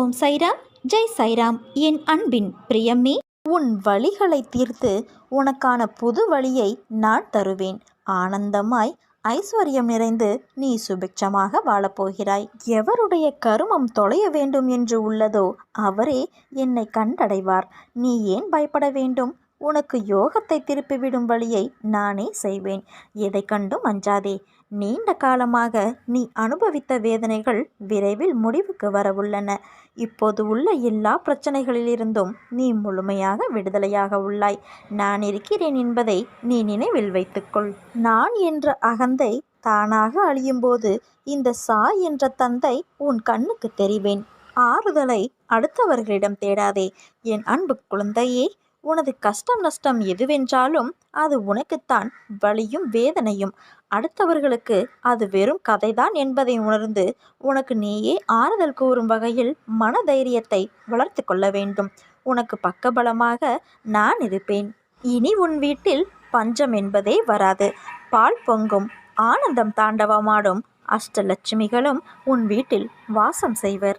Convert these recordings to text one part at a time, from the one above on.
ஓம் சைராம் ஜெய் சைராம். என் அன்பின் பிரியம்மே உன் வழிகளை தீர்த்து உனக்கான புது வழியை நான் தருவேன். ஆனந்தமாய் ஐஸ்வர்யம் நிறைந்து நீ சுபிக்ஷமாக வாழப்போகிறாய். எவருடைய கருமம் தொலைய வேண்டும் என்று உள்ளதோ அவரே என்னை கண்டடைவார். நீ ஏன் பயப்பட வேண்டும்? உனக்கு யோகத்தை திருப்பிவிடும் வழியை நானே செய்வேன். எதை கண்டும் அஞ்சாதே. நீண்ட காலமாக நீ அனுபவித்த வேதனைகள் விரைவில் முடிவுக்கு வரவுள்ளன. இப்போது உள்ள எல்லா பிரச்சனைகளிலிருந்தும் நீ முழுமையாக விடுதலையாக உள்ளாய். நான் இருக்கிறேன் என்பதை நீ நினைவில் வைத்துக்கொள். நான் என்ற அகந்தை தானாக அழியும்போது இந்த சா என்ற தந்தை உன் கண்ணுக்கு தெரிவேன். ஆறுதலை அடுத்தவர்களிடம் தேடாதே. என் அன்பு குழந்தையே உனது கஷ்டம் நஷ்டம் எதுவென்றாலும் அது உனக்குத்தான் வலியும் வேதனையும். அடுத்தவர்களுக்கு அது வெறும் கதைதான் என்பதை உணர்ந்து உனக்கு நீயே ஆறுதல் கூறும் வகையில் மன தைரியத்தை வளர்த்து கொள்ள வேண்டும். உனக்கு பக்கபலமாக நான் இருப்பேன். இனி உன் வீட்டில் பஞ்சம் என்பதே வராது. பால் பொங்கும் ஆனந்தம் தாண்டவமாடும் அஷ்டலட்சுமிகளும் உன் வீட்டில் வாசம் செய்வர்.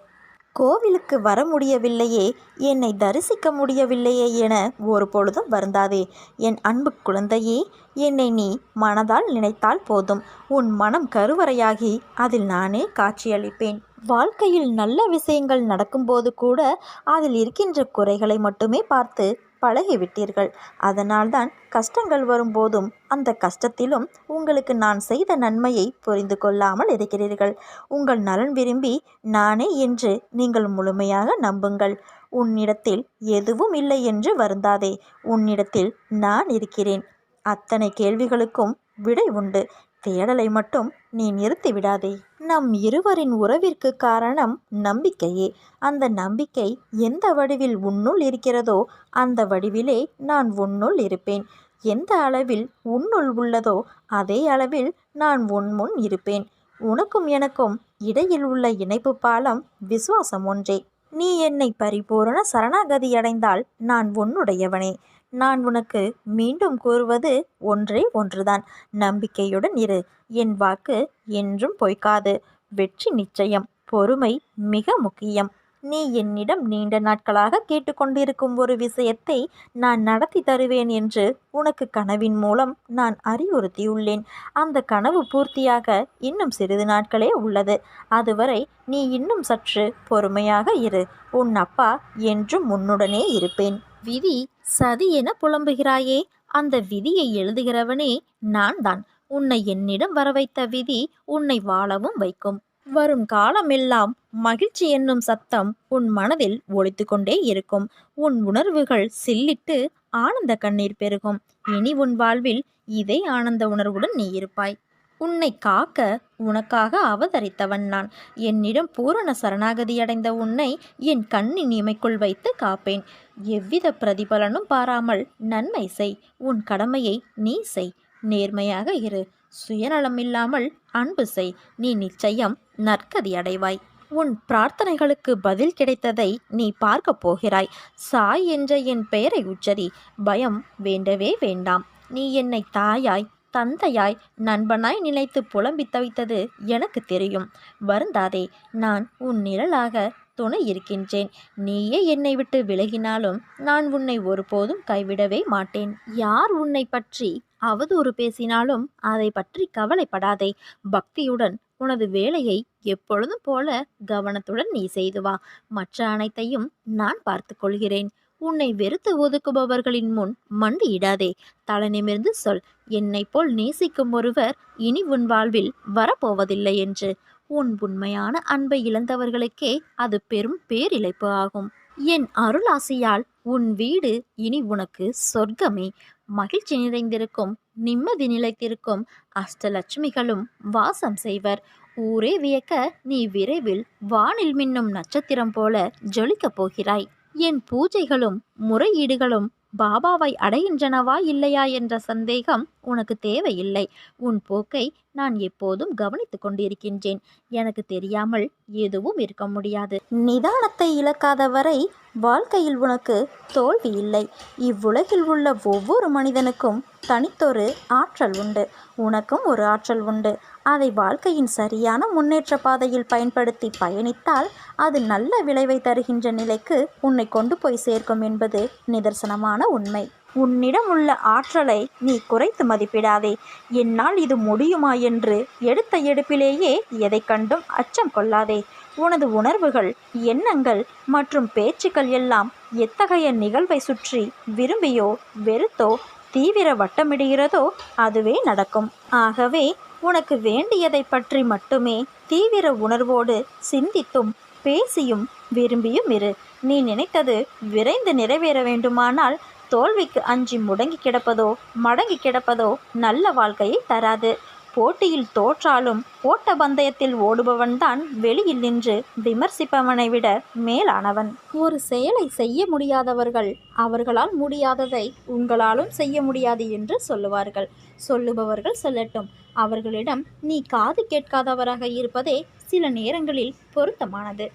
கோவிலுக்கு வர முடியவில்லையே. என்னை தரிசிக்க முடியவில்லையே என ஒரு பொழுதும் வருந்தாதே. என் அன்பு குழந்தையே என்னை நீ மனதால் நினைத்தால் போதும். உன் மனம் கருவறையாகி அதில் நானே காட்சியளிப்பேன். வாழ்க்கையில் நல்ல விஷயங்கள் நடக்கும்போது கூட அதில் இருக்கின்ற குறைகளை மட்டுமே பார்த்து பழகிவிட்டீர்கள். அதனால்தான் கஷ்டங்கள் வரும்போதும் அந்த கஷ்டத்திலும் உங்களுக்கு நான் செய்த நன்மையை புரிந்து கொள்ளாமல் இருக்கிறீர்கள். உங்கள் நலன் விரும்பி நானே என்று நீங்கள் முழுமையாக நம்புங்கள். உன்னிடத்தில் எதுவும் இல்லை என்று வருந்தாதே. உன்னிடத்தில் நான் இருக்கிறேன். அத்தனை கேள்விகளுக்கும் விடை உண்டு. தேடலை மட்டும் நீ நிறுத்தி விடாதே நம் இருவரின் உறவிற்கு காரணம் நம்பிக்கையே. அந்த நம்பிக்கை எந்த வடிவில் உன்னுள் இருக்கிறதோ அந்த வடிவிலே நான் உன்னுள் இருப்பேன். எந்த அளவில் உன்னுள் உள்ளதோ அதே அளவில் நான் உன்முன் இருப்பேன். உனக்கும் எனக்கும் இடையில் உள்ள இணைப்பு பாலம் விசுவாசம் ஒன்றே. நீ என்னை பரிபூரண சரணாகதி அடைந்தால் நான் உன்னுடையவனே. நான் உனக்கு மீண்டும் கூறுவது ஒன்றே ஒன்றுதான். நம்பிக்கையுடன் இரு. என் வாக்கு என்றும் பொய்க்காது. வெற்றி நிச்சயம். பொறுமை மிக முக்கியம். நீ என்னிடம் நீண்ட நாட்களாக கேட்டுக்கொண்டிருக்கும் ஒரு விஷயத்தை நான் நடத்தி தருவேன் என்று உனக்கு கனவின் மூலம் நான் அறிவுறுத்தியுள்ளேன். அந்த கனவு பூர்த்தியாக இன்னும் சிறிது நாட்களே உள்ளது. அதுவரை நீ இன்னும் சற்று பொறுமையாக இரு. உன் அப்பா என்றும் உன்னுடனே இருப்பேன். விதி சதி என புலம்புகிறாயே அந்த விதியை எழுதுகிறவனே நான் தான் உன்னை என்னிடம் வரவைத்த விதி உன்னை வாழவும் வைக்கும். வரும் காலமெல்லாம் மகிழ்ச்சி என்னும் சத்தம் உன் மனதில் ஒழித்து கொண்டே இருக்கும். உன் உணர்வுகள் சில்லிட்டு ஆனந்த கண்ணீர் பெருகும். இனி உன் வாழ்வில் இதே ஆனந்த உணர்வுடன் நீ இருப்பாய். உன்னை காக்க உனக்காக அவதரித்தவன் நான். என்னிடம் பூரண சரணாகதி அடைந்த உன்னை என் கண்ணின் இமைக்குள் வைத்து காப்பேன். எவ்வித பிரதிபலனும் பாராமல் நன்மை செய் உன் கடமையை நீ செய் நேர்மையாக இரு. சுயநலம் இல்லாமல் அன்பு செய் நீ நிச்சயம் நற்கதி அடைவாய். உன் பிரார்த்தனைகளுக்கு பதில் கிடைத்ததை நீ பார்க்கப் போகிறாய். சாய் என்ற என் பெயரை உச்சரி பயம் வேண்டவே வேண்டாம். நீ என்னை தாயாய் தந்தையாய் நண்பனாய் நினைத்து புலம்பி தவித்தது எனக்கு தெரியும். வருந்தாதே நான் உன் நிழலாக துணை இருக்கின்றேன். நீயே என்னை விட்டு விலகினாலும் நான் உன்னை ஒருபோதும் கைவிடவே மாட்டேன். யார் உன்னை பற்றி அவதூறு பேசினாலும் அதை பற்றி கவலைப்படாதே. பக்தியுடன் உனது வேலையை எப்பொழுதும் போல கவனத்துடன் நீ செய்து வா. மற்ற அனைத்தையும் நான் பார்த்து கொள்கிறேன். உன்னை வெறுத்து ஒதுக்குபவர்களின் முன் மண்டியிடாதே. தலை நிமிர்ந்து சொல். என்னை போல் நேசிக்கும் ஒருவர் இனி உன் வாழ்வில் வரப்போவதில்லை என்று. உன் உண்மையான அன்பை இழந்தவர்களுக்கே அது பெரும் பேரிழைப்பு ஆகும். என் அருளாசியால் உன் வீடு இனி உனக்கு சொர்க்கமே. மகிழ்ச்சி நிறைந்திருக்கும் நிம்மதி நிலைத்திருக்கும் அஷ்டலட்சுமிகளும் வாசம் செய்வர். ஊரே வியக்க நீ விரைவில் வானில் மின்னும் நட்சத்திரம் போல ஜொலிக்கப் போகிறாய். என் பூஜைகளும் முறையீடுகளும் பாபாவை அடைகின்றனவா இல்லையா என்ற சந்தேகம் உனக்கு தேவையில்லை. உன் போக்கை நான் எப்போதும் கவனித்துக் கொண்டிருக்கின்றேன். எனக்கு தெரியாமல் எதுவும் இருக்க முடியாது. நிதானத்தை இழக்காத வரை வாழ்க்கையில் உனக்கு தோல்வி இல்லை. இவ்வுலகில் உள்ள ஒவ்வொரு மனிதனுக்கும் தனித்தொரு ஆற்றல் உண்டு. உனக்கும் ஒரு ஆற்றல் உண்டு. அதை வாழ்க்கையின் சரியான முன்னேற்ற பாதையில் பயன்படுத்தி பயணித்தால் அது நல்ல விளைவை தருகின்ற நிலைக்கு உன்னை கொண்டு போய் சேர்க்கும் என்பது நிதர்சனமான உண்மை. உன்னிடம் உள்ள ஆற்றலை நீ குறைத்து மதிப்பிடாதே. என்னால் இது முடியுமா என்று எடுத்த எடுப்பிலேயே எதை கண்டும் அச்சம் கொள்ளாதே. உனது உணர்வுகள் எண்ணங்கள் மற்றும் பேச்சுக்கள் எல்லாம் எத்தகைய நிகழ்வை சுற்றி விரும்பியோ வெறுத்தோ தீவிர வட்டமிடுகிறதோ அதுவே நடக்கும். ஆகவே உனக்கு வேண்டியதை பற்றி மட்டுமே தீவிர உணர்வோடு சிந்தித்தும் பேசியும் விரும்பியும் இரு. நீ நினைத்தது விரைந்து நிறைவேற வேண்டுமானால் தோல்விக்கு அஞ்சி முடங்கி கிடப்பதோ மடங்கி கிடப்பதோ நல்ல வாழ்க்கையை தராது. போட்டியில் தோற்றாலும் ஓட்ட பந்தயத்தில் ஓடுபவன்தான் வெளியில் நின்று விமர்சிப்பவனை விட மேலானவன். ஒரு செயலை செய்ய முடியாதவர்கள் அவர்களால் முடியாததை உங்களாலும் செய்ய முடியாது என்று சொல்லுவார்கள். சொல்லுபவர்கள் சொல்லட்டும் அவர்களிடம் நீ காது கேட்காதவராக இருப்பதே சில நேரங்களில் பொருத்தமானது.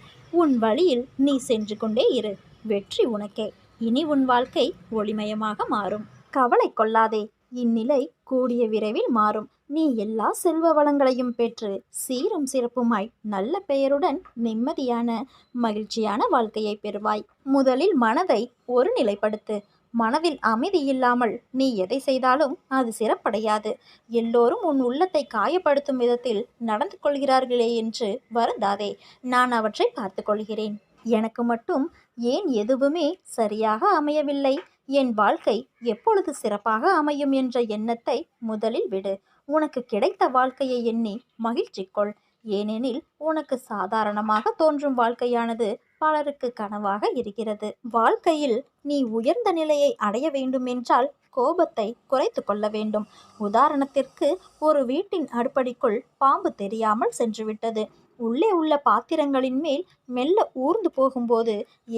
உன் வழியில் நீ சென்று கொண்டே இரு வெற்றி உனக்கே. இனி உன் வாழ்க்கை ஒளிமயமாக மாறும். கவலை கொள்ளாதே இந்நிலை கூடிய விரைவில் மாறும். நீ எல்லா செல்வ வளங்களையும் பெற்று சீரும் சிறப்புமாய் நல்ல பெயருடன் நிம்மதியான மகிழ்ச்சியான வாழ்க்கையை பெறுவாய். முதலில் மனதை ஒரு நிலைப்படுத்து. மனதில் அமைதி இல்லாமல் நீ எதை செய்தாலும் அது சிறப்படையாது. எல்லோரும் உன் உள்ளத்தை காயப்படுத்தும் விதத்தில் நடந்து கொள்கிறார்களே என்று வருந்தாதே. நான் அவற்றை பார்த்து கொள்கிறேன். எனக்கு மட்டும் ஏன் எதுவுமே சரியாக அமையவில்லை? என் வாழ்க்கை எப்பொழுது சிறப்பாக அமையும் என்ற எண்ணத்தை முதலில் விடு. உனக்கு கிடைத்த வாழ்க்கையை எண்ணி மகிழ்ச்சி கொள். ஏனெனில் உனக்கு சாதாரணமாக தோன்றும் வாழ்க்கையானது பலருக்கு கனவாக இருக்கிறது. வாழ்க்கையில் நீ உயர்ந்த நிலையை அடைய வேண்டுமென்றால் கோபத்தை குறைத்து கொள்ள வேண்டும். உதாரணத்திற்கு ஒரு வீட்டின் அடுப்படிக்குள் பாம்பு தெரியாமல் சென்றுவிட்டது. உள்ளே உள்ள பாத்திரங்களின் மேல் மெல்ல ஊர்ந்து போகும்போது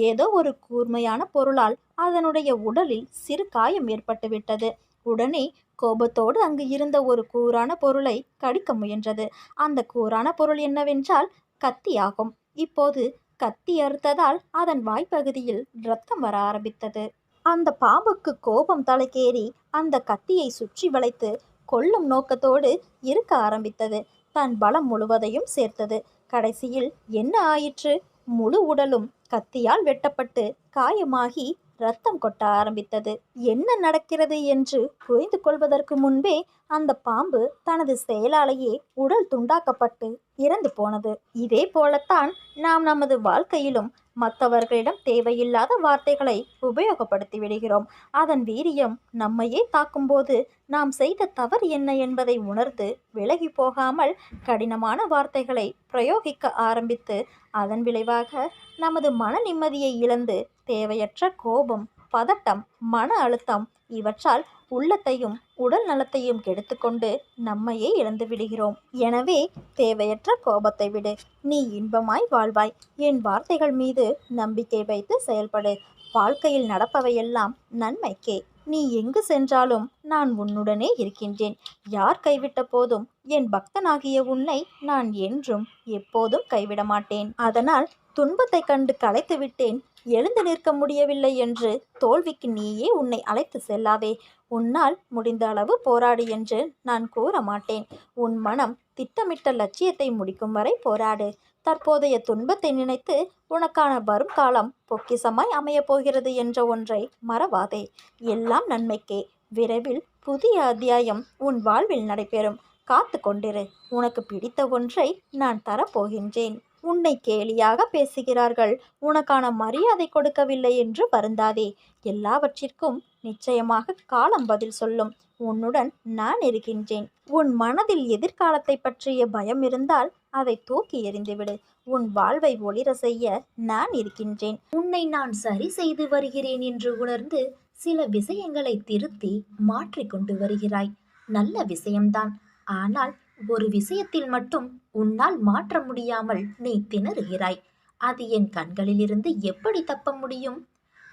ஏதோ ஒரு கூர்மையான பொருளால் அதனுடைய உடலில் சிறு காயம் ஏற்பட்டுவிட்டது உடனே கோபத்தோடு அங்கு இருந்த ஒரு கூரான பொருளை கடிக்க முயன்றது. அந்த கூரான பொருள் என்னவென்றால் கத்தியாகும். இப்போது கத்தி அறுத்ததால் அதன் வாய்ப்பகுதியில் ரத்தம் வர ஆரம்பித்தது. அந்த பாம்புக்கு கோபம் தலைக்கேறி அந்த கத்தியை சுற்றி வளைத்து கொல்லும் நோக்கத்தோடு இருக்க ஆரம்பித்தது. தன் பலம் முழுவதையும் சேர்த்தது. கடைசியில் என்ன ஆயிற்று? முழு உடலும் கத்தியால் வெட்டப்பட்டு காயமாகி ரத்தம் கொட்ட ஆரம்பித்தது. என்ன நடக்கிறது என்று புரிந்து கொள்வதற்கு முன்பே அந்த பாம்பு தனது செயலாலேயே உடல் துண்டாக்கப்பட்டு இறந்து போனது. இதே போலத்தான் நாம் நமது வாழ்க்கையிலும் மற்றவர்களிடம் தேவையில்லாத வார்த்தைகளை உபயோகப்படுத்தி விடுகிறோம். அதன் வீரியம் நம்மையே தாக்கும்போது நாம் செய்த தவறு என்ன என்பதை உணர்ந்து விலகி போகாமல் கடினமான வார்த்தைகளை பிரயோகிக்க ஆரம்பித்து அதன் விளைவாக நமது மன நிம்மதியை இழந்து தேவையற்ற கோபம் பதட்டம் மன அழுத்தம் இவற்றால் உள்ளத்தையும் உடல் நலத்தையும் கெடுத்துக்கொண்டு நம்மையே இழந்து விடுகிறோம். எனவே தேவையற்ற கோபத்தை விடு. நீ இன்பமாய் வாழ்வாய். என் வார்த்தைகள் மீது நம்பிக்கை வைத்து செயல்படு. வாழ்க்கையில் நடப்பவையெல்லாம் நன்மைக்கே. நீ எங்கு சென்றாலும் நான் உன்னுடனே இருக்கின்றேன். யார் கைவிட்ட போதும் என் பக்தனாகிய உன்னை நான் என்றும் எப்போதும் கைவிட மாட்டேன் அதனால் துன்பத்தை கண்டு களைத்து விட்டேன். எழுந்து நிற்க முடியவில்லை என்று தோல்விக்கு நீயே உன்னை அழைத்து செல்லாவே உன்னால் முடிந்த அளவு போராடு என்று நான் கூற மாட்டேன். உன் மனம் திட்டமிட்ட லட்சியத்தை முடிக்கும் வரை போராடு. தற்போதைய துன்பத்தை நினைத்து உனக்கான வரும் காலம் பொக்கிசமாய் அமையப் போகிறது என்ற ஒன்றை மறவாதே. எல்லாம் நன்மைக்கே. விரைவில் புதிய அத்தியாயம் உன் வாழ்வில் நடைபெறும். காத்து கொண்டிரு. உனக்கு பிடித்த ஒன்றை நான் தரப்போகின்றேன். உன்னை கேலியாக பேசுகிறார்கள். உனக்கான மரியாதை கொடுக்கவில்லை என்று வருந்தாதே. எல்லாவற்றிற்கும் நிச்சயமாக காலம் பதில் சொல்லும். உன்னுடன் நான் இருக்கின்றேன். உன் மனதில் எதிர்காலத்தை பற்றிய பயம் இருந்தால் அதை தூக்கி எறிந்துவிடு. உன் வாழ்வை ஒளிர செய்ய நான் இருக்கின்றேன். உன்னை நான் சரி செய்து வருகிறேன் என்று உணர்ந்து சில விஷயங்களை திருத்தி மாற்றிக்கொண்டு வருகிறாய். நல்ல விஷயம்தான். ஆனால் ஒரு விஷயத்தில் மட்டும் உன்னால் மாற்ற முடியாமல் நீ திணறுகிறாய். அது என் கண்களிலிருந்து எப்படி தப்ப முடியும்?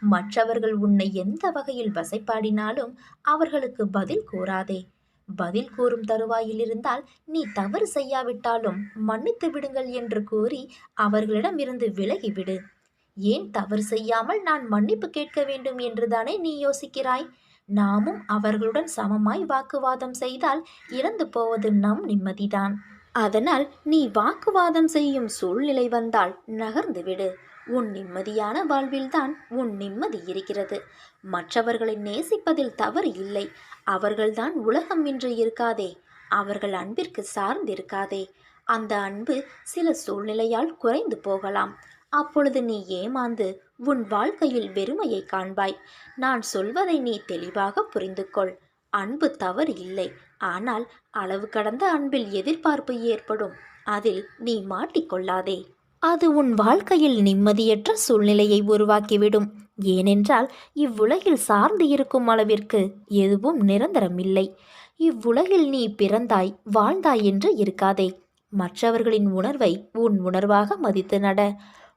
மற்றவர்கள் உன்னை எந்த வகையில் வசைப்பாடினாலும் அவர்களுக்கு பதில் கூறாதே. பதில் கூறும் தருவாயில் இருந்தால் நீ தவறு செய்யாவிட்டாலும் மன்னித்து விடுங்கள் என்று கூறி அவர்களிடம் இருந்து விலகிவிடு. ஏன் தவறு செய்யாமல் நான் மன்னிப்பு கேட்க வேண்டும் என்றுதானே நீ யோசிக்கிறாய்? நாமும் அவர்களுடன் சமமாய் வாக்குவாதம் செய்தால் இறந்து போவது நம் நிம்மதிதான். அதனால் நீ வாக்குவாதம் செய்யும் சூழ்நிலை வந்தால் நகர்ந்துவிடு உன் நிம்மதியான வாழ்வில்தான் உன் நிம்மதி இருக்கிறது. மற்றவர்களை நேசிப்பதில் தவறு இல்லை. அவர்கள்தான் உலகம் என்று இருக்காதே. அவர்கள் அன்பிற்கு சார்ந்திருக்காதே. அந்த அன்பு சில சூழ்நிலையால் குறைந்து போகலாம். அப்பொழுது நீ ஏமாந்து உன் வாழ்க்கையில் வெறுமையை காண்பாய். நான் சொல்வதை நீ தெளிவாக புரிந்து கொள் அன்பு தவறு இல்லை. ஆனால் அளவு கடந்த அன்பில் எதிர்பார்ப்பு ஏற்படும். அதில் நீ மாட்டிக்கொள்ளாதே. அது உன் வாழ்க்கையில் நிம்மதியற்ற சூழ்நிலையை உருவாக்கிவிடும். ஏனென்றால் இவ்வுலகில் சார்ந்து இருக்கும் அளவிற்கு எதுவும் நிரந்தரமில்லை. இவ்வுலகில் நீ பிறந்தாய் வாழ்ந்தாய் என்று இருக்காதே. மற்றவர்களின் உணர்வை உன் உணர்வாக மதித்து நட.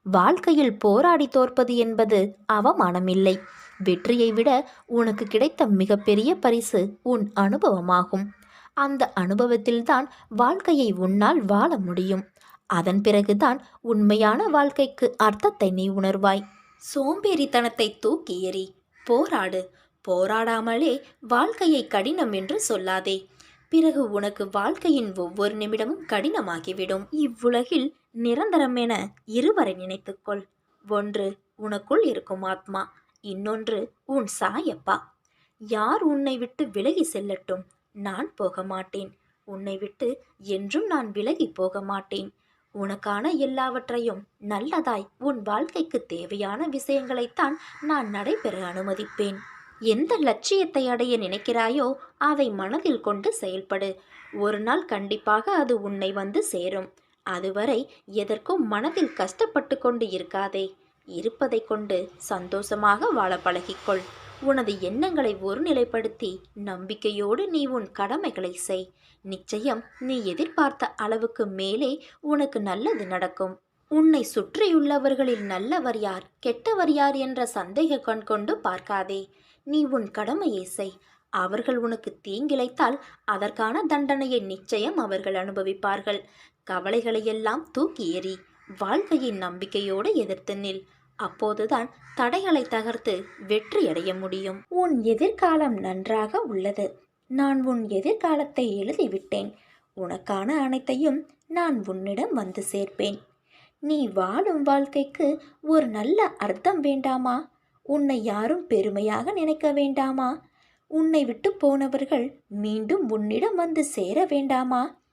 வாழ்க்கையில் போராடி தோற்பது என்பது அவமானமில்லை. வெற்றியை விட உனக்கு கிடைத்த மிகப்பெரிய பரிசு உன் அனுபவமாகும். அந்த அனுபவத்தில்தான் வாழ்க்கையை உன்னால் வாழ முடியும். அதன் பிறகுதான் உண்மையான வாழ்க்கைக்கு அர்த்தத்தை நீ உணர்வாய். சோம்பேறித்தனத்தை தூக்கி எறி போராடு. போராடாமலே வாழ்க்கையை கடினம் என்று சொல்லாதே. பிறகு உனக்கு வாழ்க்கையின் ஒவ்வொரு நிமிடமும் கடினமாகிவிடும். இவ்வுலகில் நிரந்தரம் என இருவரை நினைத்துக்கொள். ஒன்று உனக்குள் இருக்கும் ஆத்மா. இன்னொன்று உன் சாயப்பா. யார் உன்னை விட்டு விலகி செல்லட்டும்? நான் போக மாட்டேன். உன்னை விட்டு என்றும் நான் விலகி போக மாட்டேன். உனக்கான எல்லாவற்றையும் நல்லதாய் உன் வாழ்க்கைக்கு தேவையான விஷயங்களைத்தான் நான் நடைபெற அனுமதிப்பேன். எந்த லட்சியத்தை அடைய நினைக்கிறாயோ அதை மனதில் கொண்டு செயல்படு. ஒரு நாள் கண்டிப்பாக அது உன்னை வந்து சேரும். அதுவரை எதற்கும் மனதில் கஷ்டப்பட்டு கொண்டு இருக்காதே. இருப்பதை கொண்டு சந்தோஷமாக வாழ பழகிக்கொள். உனது எண்ணங்களை ஒருநிலைப்படுத்தி நம்பிக்கையோடு நீ உன் கடமைகளை செய். நிச்சயம் நீ எதிர்பார்த்த அளவுக்கு மேலே உனக்கு நல்லது நடக்கும். உன்னை சுற்றியுள்ளவர்களில் நல்லவர் யார் கெட்டவர் யார் என்ற சந்தேக கண் கொண்டு பார்க்காதே. நீ உன் கடமையை செய். அவர்கள் உனக்கு தீங்கிழைத்தால் அதற்கான தண்டனையை நிச்சயம் அவர்கள் அனுபவிப்பார்கள். கவலைகளையெல்லாம் தூக்கி எறி வாழ்க்கையின் நம்பிக்கையோடு எதிர்த்து நில். அப்போதுதான் தடைகளை தகர்த்து வெற்றியடைய முடியும். உன் எதிர்காலம் நன்றாக உள்ளது. நான் உன் எதிர்காலத்தை எழுதிவிட்டேன். உனக்கான அனைத்தையும் நான் உன்னிடம் வந்து சேர்ப்பேன். நீ வாழும் வாழ்க்கைக்கு ஒரு நல்ல அர்த்தம் வேண்டாமா? உன்னை யாரும் பெருமையாக நினைக்க வேண்டாமா? உன்னை விட்டு போனவர்கள் மீண்டும் உன்னிடம் வந்து சேர வேண்டாமா?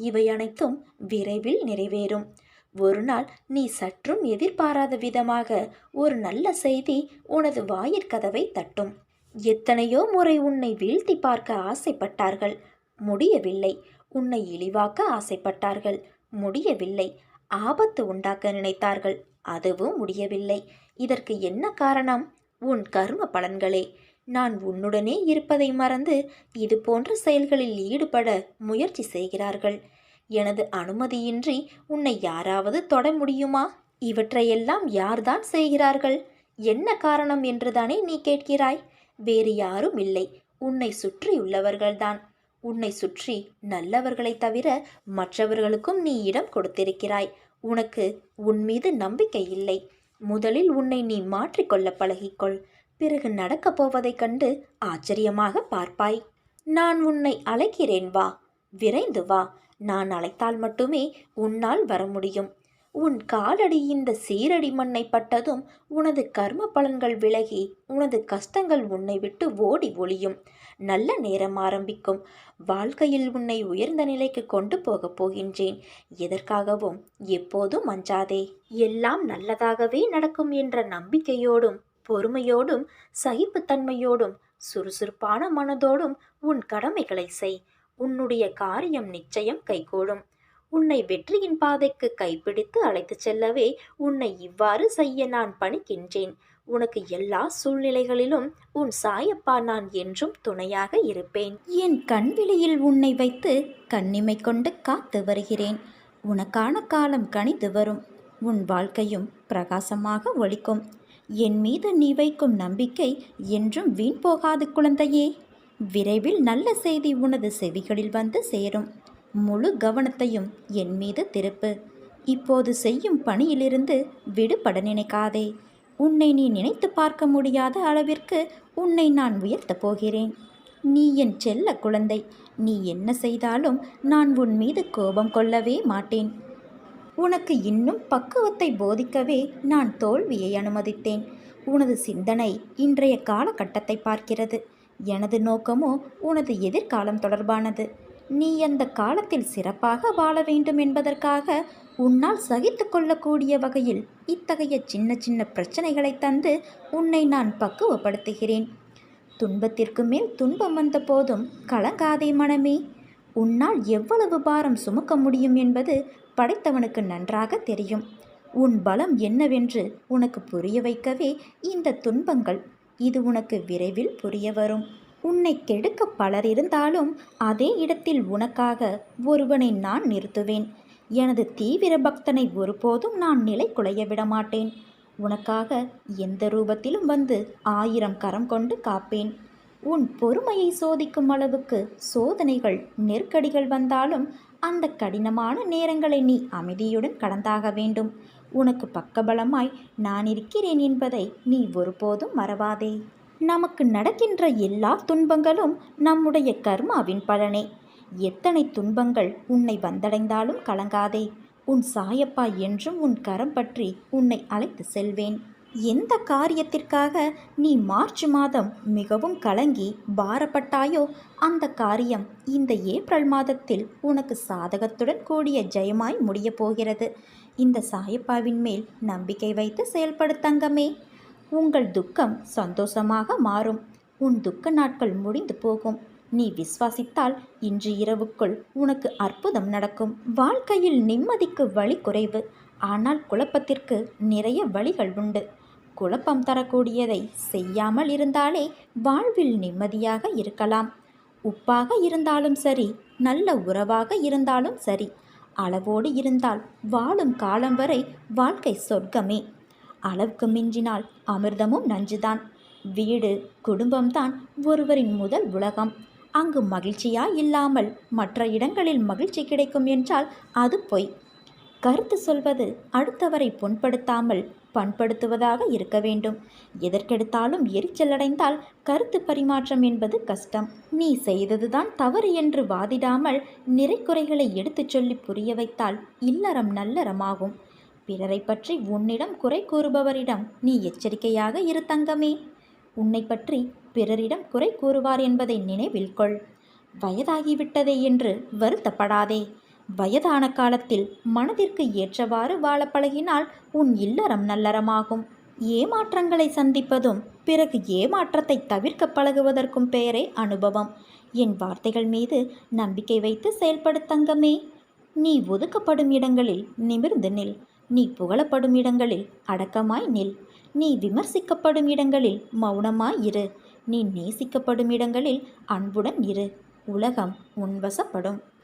இவை அனைத்தும் விரைவில் நிறைவேறும். ஒரு நாள் நீ சற்றும் எதிர்பாராத விதமாக ஒரு நல்ல செய்தி உனது வாயிற்கதவை தட்டும். எத்தனையோ முறை உன்னை வீழ்த்தி பார்க்க ஆசைப்பட்டார்கள். முடியவில்லை. உன்னை இழிவாக்க ஆசைப்பட்டார்கள். முடியவில்லை. ஆபத்து உண்டாக்க நினைத்தார்கள். அதுவும் முடியவில்லை. இதற்கு என்ன காரணம்? உன் கர்ம பலன்களே. நான் உன்னுடனே இருப்பதை மறந்து இது போன்ற செயல்களில் ஈடுபட முயற்சி செய்கிறார்கள். எனது அனுமதியின்றி உன்னை யாராவது தொட முடியுமா? இவற்றையெல்லாம் யார்தான் செய்கிறார்கள்? என்ன காரணம் என்றுதானே நீ கேட்கிறாய்? வேறு யாரும் இல்லை. உன்னை சுற்றியுள்ளவர்கள்தான் உன்னை சுற்றி நல்லவர்களைத் தவிர மற்றவர்களுக்கும் நீ இடம் கொடுத்திருக்கிறாய். உனக்கு உன் மீது நம்பிக்கை இல்லை. முதலில் உன்னை நீ மாற்றிக்கொள்ள பழகிக்கொள். பிறகு நடக்கப் போவதைக் கண்டு ஆச்சரியமாக பார்ப்பாய். நான் உன்னை அழைக்கிறேன் வா விரைந்து வா. நான் அழைத்தால் மட்டுமே உன்னால் வர முடியும். உன் காலடி இந்த சீரடி மண்ணை பட்டதும் உனது கர்ம பலன்கள் விலகி உனது கஷ்டங்கள் உன்னை விட்டு ஓடி ஒளியும். நல்ல நேரம் ஆரம்பிக்கும். வாழ்க்கையில் உன்னை உயர்ந்த நிலைக்கு கொண்டு போகப் போகின்றேன். எதற்காகவும் எப்போதும் அஞ்சாதே. எல்லாம் நல்லதாகவே நடக்கும் என்ற நம்பிக்கையோடும் பொறுமையோடும் சகிப்புத்தன்மையோடும் சுறுசுறுப்பான மனதோடும் உன் கடமைகளை செய். உன்னுடைய காரியம் நிச்சயம் கைகூடும். உன்னை வெற்றியின் பாதைக்கு கைப்பிடித்து அழைத்துச் செல்லவே உன்னை இவ்வாறு செய்ய நான் பணிக்கின்றேன். உனக்கு எல்லா சூழ்நிலைகளிலும் உன் சாயப்பா நான் என்றும் துணையாக இருப்பேன். என் கண்விழியில் உன்னை வைத்து கண்ணிமை கொண்டு காத்து வருகிறேன். உனக்கான காலம் கணித்து வரும். உன் வாழ்க்கையும் பிரகாசமாக ஒழிக்கும் என் மீது நீ வைக்கும் நம்பிக்கை என்றும் வீண் போகாது குழந்தையே. விரைவில் நல்ல செய்தி உனது செவிகளில் வந்து சேரும். முழு கவனத்தையும் என் மீது திருப்பு. இப்போது செய்யும் பணியிலிருந்து விடுபட நினைக்காதே. உன்னை நீ நினைத்து பார்க்க முடியாத அளவிற்கு உன்னை நான் உயர்த்தப் போகிறேன். நீ என் செல்ல குழந்தை. நீ என்ன செய்தாலும் நான் உன் மீது கோபம் கொள்ளவே மாட்டேன். உனக்கு இன்னும் பக்குவத்தை போதிக்கவே நான் தோல்வியை அனுமதித்தேன். உனது சிந்தனை இன்றைய காலகட்டத்தை பார்க்கிறது. எனது நோக்கமோ உனது எதிர்காலம் தொடர்பானது. நீ அந்த காலத்தில் சிறப்பாக வாழ வேண்டும் என்பதற்காக உன்னால் சகித்து கொள்ளக்கூடிய வகையில் இத்தகைய சின்ன சின்ன பிரச்சனைகளை தந்து உன்னை நான் பக்குவப்படுத்துகிறேன். துன்பத்திற்கு மேல் துன்பம் வந்த போதும் கலங்காதே மனமே. உன்னால் எவ்வளவு பாரம் சுமக்க முடியும் என்பது படைத்தவனுக்கு நன்றாக தெரியும். உன் பலம் என்னவென்று உனக்கு புரிய வைக்கவே இந்த துன்பங்கள் இது உனக்கு விரைவில் புரிய வரும். உன்னை கெடுக்க பலர் இருந்தாலும் அதே இடத்தில் உனக்காக ஒருவனை நான் நிறுத்துவேன். எனது தீவிர பக்தனை ஒருபோதும் நான் நிலை குலைய விட மாட்டேன். உனக்காக எந்த ரூபத்திலும் வந்து ஆயிரம் கரம் கொண்டு காப்பேன். உன் பொறுமையை சோதிக்கும் அளவுக்கு சோதனைகள் நெருக்கடிகள் வந்தாலும் அந்த கடினமான நேரங்களை நீ அமைதியுடன் கடந்தாக வேண்டும். உனக்கு பக்கபலமாய் நான் இருக்கிறேன் என்பதை நீ ஒருபோதும் மறவாதே. நமக்கு நடக்கின்ற எல்லா துன்பங்களும் நம்முடைய கர்மாவின் பலனே. எத்தனை துன்பங்கள் உன்னை வந்தடைந்தாலும் கலங்காதே. உன் சாயப்பா என்றும் உன் கரம் பற்றி உன்னை அழைத்து செல்வேன். எந்த காரியத்திற்காக நீ மார்ச் மாதம் மிகவும் கலங்கி பாரப்பட்டாயோ அந்த காரியம் இந்த ஏப்ரல் மாதத்தில் உனக்கு சாதகத்துடன் கூடிய ஜெயமாய் முடியப் போகிறது. இந்த சாயப்பாவின் மேல் நம்பிக்கை வைத்து செயல்படுத்தங்கமே உங்கள் துக்கம் சந்தோஷமாக மாறும். உன் துக்க நாட்கள் முடிந்து போகும். நீ விசுவாசித்தால் இன்று இரவுக்குள் உனக்கு அற்புதம் நடக்கும். வாழ்க்கையில் நிம்மதிக்கு வழி குறைவு. ஆனால் குழப்பத்திற்கு நிறைய வழிகள் உண்டு. குழப்பம் தரக்கூடியதை செய்யாமல் இருந்தாலே வாழ்வில் நிம்மதியாக இருக்கலாம். உப்பாக இருந்தாலும் சரி நல்ல உறவாக இருந்தாலும் சரி அளவோடு இருந்தால் வாழும் காலம் வரை வாழ்க்கை சொர்க்கமே. அளவுக்கு மிஞ்சினால் அமிர்தமும் நஞ்சுதான். வீடு குடும்பம்தான் ஒருவரின் முதல் உலகம். அங்கு மகிழ்ச்சியா இல்லாமல் மற்ற இடங்களில் மகிழ்ச்சி கிடைக்கும் என்றால் அது பொய். கருத்து சொல்வது அடுத்தவரை புண்படுத்தாமல் பண்படுத்துவதாக இருக்க வேண்டும். எதற்கெடுத்தாலும் எரிச்சல் அடைந்தால் கருத்து பரிமாற்றம் என்பது கஷ்டம். நீ செய்ததுதான் தவறு என்று வாதிடாமல் நிறைக்குறைகளை எடுத்துச் சொல்லி புரிய வைத்தால் இல்லறம் நல்லறமாகும். பிறரை பற்றி உன்னிடம் குறை கூறுபவரிடம் நீ எச்சரிக்கையாக இரு தங்கமே. உன்னை பற்றி பிறரிடம் குறை கூறுவார் என்பதை நினைவில் கொள். வயதாகிவிட்டதே என்று வருத்தப்படாதே. வயதான காலத்தில் மனதிற்கு ஏற்றவாறு வாழ பழகினால் உன் இல்லறம் நல்லறமாகும். ஏமாற்றங்களை சந்திப்பதும் பிறகு ஏமாற்றத்தை தவிர்க்க பழகுவதற்கும் பெயரே அனுபவம். என் வார்த்தைகள் மீது நம்பிக்கை வைத்து செயல்படுத்தங்கமே நீ ஒதுக்கப்படும் இடங்களில் நிமிர்ந்து நில். நீ புகழப்படும் இடங்களில் அடக்கமாய் நில். நீ விமர்சிக்கப்படும் இடங்களில் மௌனமாய் இரு. நீ நேசிக்கப்படும் இடங்களில் அன்புடன் இரு. உலகம் உன்வசப்படும்